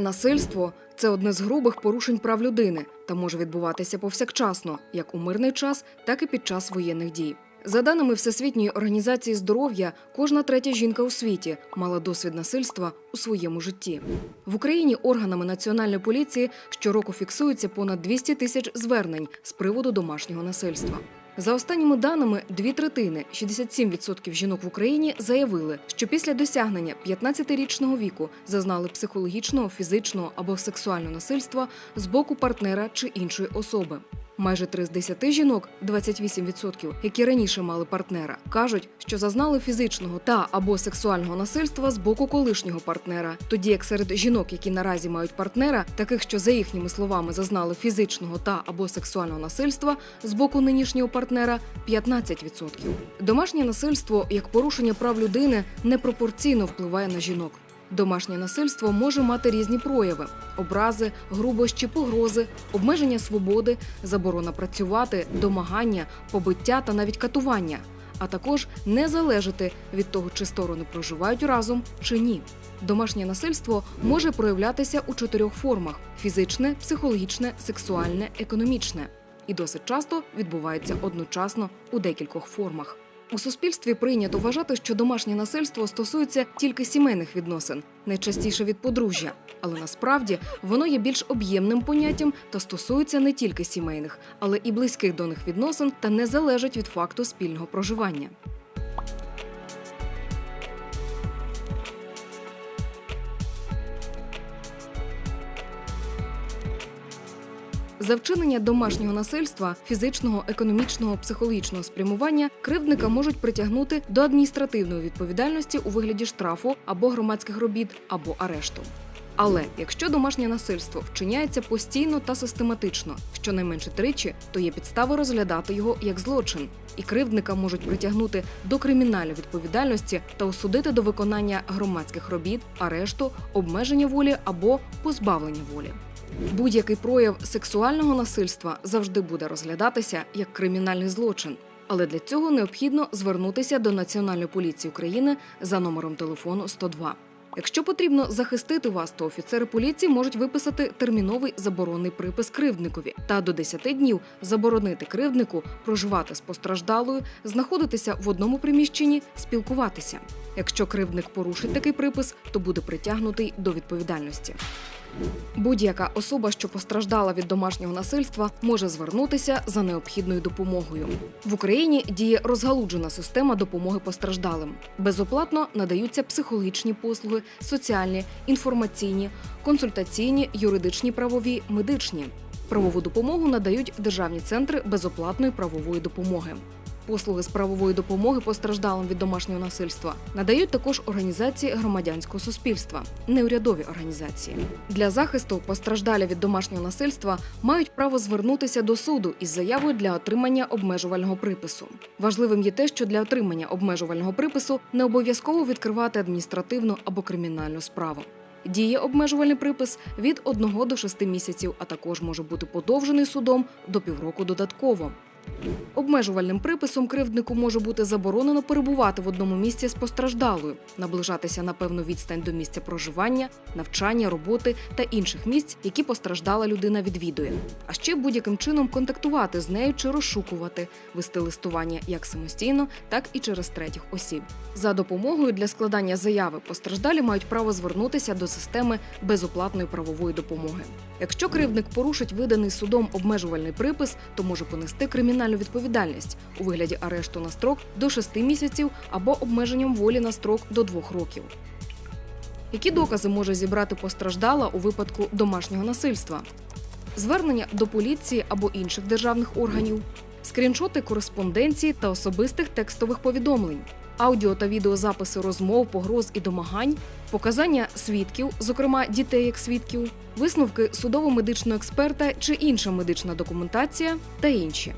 Насильство це одне з грубих порушень прав людини та може відбуватися повсякчасно, як у мирний час, так і під час воєнних дій. За даними Всесвітньої організації здоров'я, кожна третя жінка у світі мала досвід насильства у своєму житті. В Україні органами національної поліції щороку фіксується понад 200 тисяч звернень з приводу домашнього насильства. За останніми даними, дві третини 67% жінок в Україні заявили, що після досягнення 15-річного віку зазнали психологічного, фізичного або сексуального насильства з боку партнера чи іншої особи. Майже три з 10 жінок, 28%, які раніше мали партнера, кажуть, що зазнали фізичного та або сексуального насильства з боку колишнього партнера. Тоді як серед жінок, які наразі мають партнера, таких, що за їхніми словами зазнали фізичного та або сексуального насильства з боку нинішнього партнера 15%. Домашнє насильство як порушення прав людини непропорційно впливає на жінок. Домашнє насильство може мати різні прояви: образи, грубощі, погрози, обмеження свободи, заборона працювати, домагання, побиття та навіть катування, а також не залежати від того, чи сторони проживають разом чи ні. Домашнє насильство може проявлятися у чотирьох формах: фізичне, психологічне, сексуальне, економічне. І досить часто відбувається одночасно у декількох формах. У суспільстві прийнято вважати, що домашнє насильство стосується тільки сімейних відносин, найчастіше від подружжя. Але насправді воно є більш об'ємним поняттям та стосується не тільки сімейних, але і близьких до них відносин та не залежить від факту спільного проживання. За вчинення домашнього насильства, фізичного, економічного, психологічного спрямування кривдника можуть притягнути до адміністративної відповідальності у вигляді штрафу або громадських робіт, або арешту. Але якщо домашнє насильство вчиняється постійно та систематично, щонайменше тричі, то є підстави розглядати його як злочин, і кривдника можуть притягнути до кримінальної відповідальності та осудити до виконання громадських робіт, арешту, обмеження волі або позбавлення волі. Будь-який прояв сексуального насильства завжди буде розглядатися як кримінальний злочин. Але для цього необхідно звернутися до Національної поліції України за номером телефону 102. Якщо потрібно захистити вас, то офіцери поліції можуть виписати терміновий заборонний припис кривдникові та до 10 днів заборонити кривднику проживати з постраждалою, знаходитися в одному приміщенні, спілкуватися. Якщо кривдник порушить такий припис, то буде притягнутий до відповідальності. Будь-яка особа, що постраждала від домашнього насильства, може звернутися за необхідною допомогою. В Україні діє розгалуджена система допомоги постраждалим. Безоплатно надаються психологічні послуги, соціальні, інформаційні, консультаційні, юридичні, правові, медичні. Правову допомогу надають державні центри безоплатної правової допомоги. Послуги з правової допомоги постраждалим від домашнього насильства надають також організації громадянського суспільства, неурядові організації. Для захисту постраждалі від домашнього насильства мають право звернутися до суду із заявою для отримання обмежувального припису. Важливим є те, що для отримання обмежувального припису не обов'язково відкривати адміністративну або кримінальну справу. Діє обмежувальний припис від 1 до 6 місяців, а також може бути подовжений судом до півроку додатково. Обмежувальним приписом кривднику може бути заборонено перебувати в одному місці з постраждалою, наближатися на певну відстань до місця проживання, навчання, роботи та інших місць, які постраждала людина відвідує. А ще будь-яким чином контактувати з нею чи розшукувати, вести листування як самостійно, так і через третіх осіб. За допомогою для складання заяви постраждалі мають право звернутися до системи безоплатної правової допомоги. Якщо кривдник порушить виданий судом обмежувальний припис, то може понести кримінальну відповідальність у вигляді арешту на строк до 6 місяців або обмеженням волі на строк до 2 років. Які докази може зібрати постраждала у випадку домашнього насильства? Звернення до поліції або інших державних органів, скріншоти кореспонденції та особистих текстових повідомлень, аудіо та відеозаписи розмов, погроз і домагань, показання свідків, зокрема дітей як свідків, висновки судово-медичного експерта чи інша медична документація та інші.